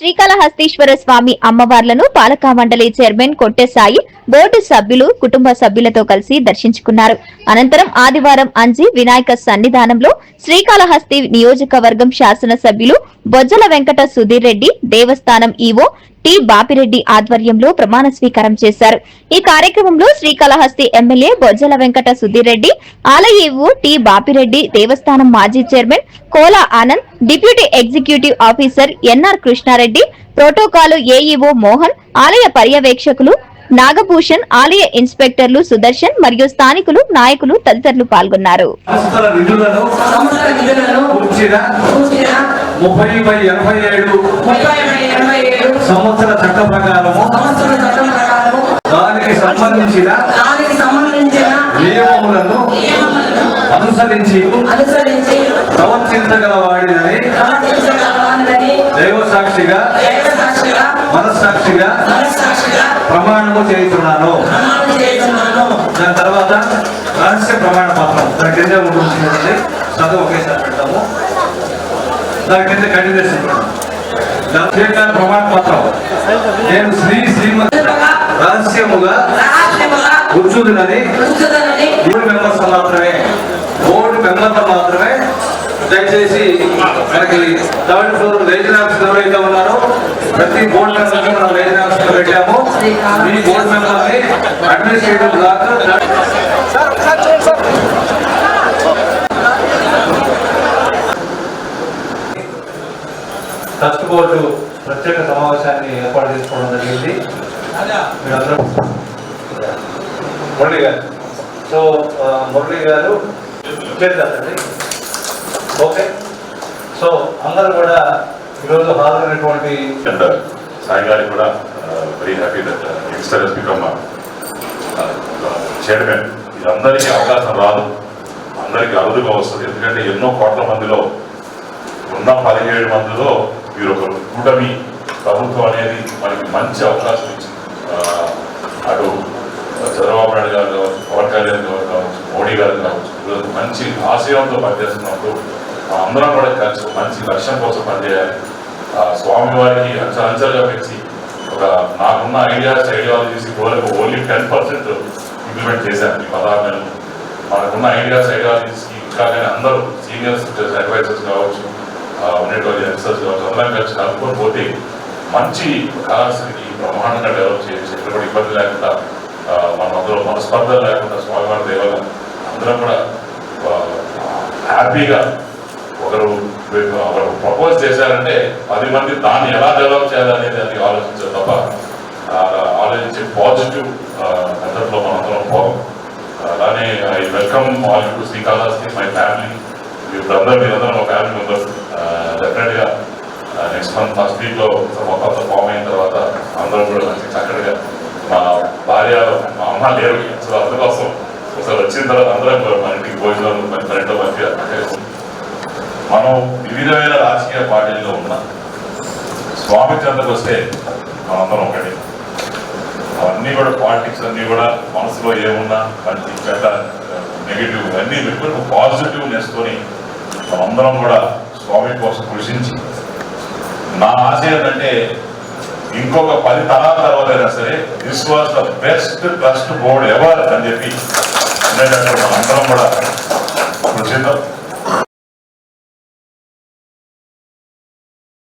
శ్రీకాళహస్తీశ్వర స్వామి అమ్మవార్లను పాలక మండలి చైర్మన్ కొట్టేసాయి బోర్డు సభ్యులు కుటుంబ సభ్యులతో కలిసి దర్శించుకున్నారు. అనంతరం ఆదివారం అంజి వినాయక సన్నిధానంలో శ్రీకాళహస్తి నియోజకవర్గం శాసన సభ్యులు బొజ్జల వెంకట సుధీర్ రెడ్డి దేవస్థానం ఈవో టి బాపిరెడ్డి ఆధ్వర్యంలో ప్రమాణ స్వీకారం చేశారు. ఈ కార్యక్రమంలో శ్రీకాళహస్తి ఎమ్మెల్యే బొజ్జల వెంకట సుధీర్ రెడ్డి ఆలయ ఈవో టి బాపిరెడ్డి దేవస్థానం మాజీ chairman Kola Anand deputy executive officer NR Krishnareddy protocol AEO Mohan ఆలయ పర్యవేక్షకులు నాగభూషణ్ ఆలయ ఇన్స్పెక్టర్లు సుదర్శన్ మరియు స్థానికులు నాయకులు తదితరులు పాల్గొన్నారు. ముప్పై బై ఎనభై ఏడు సంవత్సర చట్ట ప్రకారము. దానికి సంబంధించిన దానికి సంబంధించిన నియమములను అనుసరించి అనుసరించి ప్రవర్తించగల వాడినని దైవ సాక్షిగా మనస్సాక్షిగా ప్రమాణము చేస్తున్నాను దాని తర్వాత రహస్య ప్రమాణ పత్రం. దాని కింద ఉంటుంది చదువు ఒకేసారి పెడతాము. దాని కింద దాని స్వీకార ప్రమాణ పత్రం. నేను శ్రీ శ్రీమతి రహస్యముగా కూర్చుందని బోర్డు మెంబర్స్ మాత్రమే. బోర్డు మెంబర్లు మాత్రమే. దయచేసి మనకి థర్డ్ ఫ్లోర్ రేజన్ ఆఫీస్ ఎవరైతే ఉన్నారో ప్రతి బోర్డు మెంబర్కి మనం రేజన్ ఆఫీస్లో పెట్టాము. మీ బోర్డు మెంబర్ని అడ్మినిస్ట్రేటివ్ బ్లాక్ ట్రస్ట్ బోర్డు ప్రత్యేక సమావేశాన్ని ఏర్పాటు చేసుకోవడం జరిగింది. మీరందరూ మురళి గారు. సో మురళి గారు చేద్దామండి ఓకే. సో అందరూ కూడా ఈరోజు హాజరైనటువంటి uh, Sai Gari కూడా very happy that youngster he's become chairman ఇది అందరికీ అవకాశం రాదు. అందరికీ అరుదుగా వస్తుంది. ఎందుకంటే ఎన్నో కోట్ల మందిలో ఉన్న పదిహేడు మందిలో మీరు ఒక కూటమి ప్రభుత్వం అనేది మనకి మంచి అవకాశం ఇచ్చింది. అటు చంద్రబాబు నాయుడు గారు కావచ్చు పవన్ కళ్యాణ్ గారు కావచ్చు మోడీ గారు కావచ్చు ఈరోజు మంచి ఆశయంతో పనిచేస్తున్నప్పుడు అందరం కూడా కలిసి మంచి లక్ష్యం కోసం పనిచేయాలి. ఆ స్వామివారికి అంచెలంచెలుగా పెంచి ఒక నాకున్న ఐడియాస్ ఐడియాలజీస్ ఇప్పటివరకు ఓన్లీ టెన్ పర్సెంట్ ఇంప్లిమెంట్ చేశాను ఈ పదహారు నెలలు. మనకున్న ఐడియాస్ ఐడియాలజీస్కి ఇంకా కానీ అందరూ సీనియర్స్ అడ్వైజర్స్ కావచ్చు ఉండేటువంటి యంగ్స్టర్స్ కావచ్చు అందరం కలిసి కలుపుకొని పోతే మంచి కళాశ్రీని బ్రహ్మాండంగా డెవలప్ చేయొచ్చు. ఎక్కడ కూడా ఇబ్బంది లేకుండా మనం అందులో మనస్పర్ధలు లేకుండా స్వామివారి దేవాల అందరం కూడా హ్యాపీగా ఒకరు ఒకరు ప్రపోజ్ చేశారంటే పది మంది దాన్ని ఎలా డెవలప్ చేయాలనేది అది ఆలోచించారు తప్ప ఆలోచించే పాజిటివ్ మెథడ్లో మనం అందరం పోం అలానే I welcome all to Srikalahasti my family. ఇప్పుడు అందరూ మీరందరూ మా ఫ్యామిలీ మెంబర్స్. చక్కగా నెక్స్ట్ మంత్ ఫస్ట్ వీక్లో మొత్తం ఫామ్ అయిన తర్వాత అందరం కూడా మంచి చక్కగా మా భార్య మా అమ్మ లేరు. సో అందుకోసం ఒకసారి వచ్చిన తర్వాత అందరం మన ఇంటికి భోజనాలు మన ఫ్రెండ్ మధ్య మనం వివిధమైన రాజకీయ పార్టీల్లో ఉన్నాం స్వామి చెంతకు వస్తే మనందరం ఒకటి. అవన్నీ కూడా పాలిటిక్స్ అన్నీ కూడా మనసులో ఏమున్నా మంచి చెడ్డ నెగిటివ్ అన్నీ పెట్టుకుని పాజిటివ్నెస్తోని మనందరం కూడా స్వామి కోసం కృషించి నా ఆశ ఏంటంటే ఇంకొక పది తరాల తర్వాత అయినా సరే this was the best trust board ever అని చెప్పి అందరం కూడా కృషితో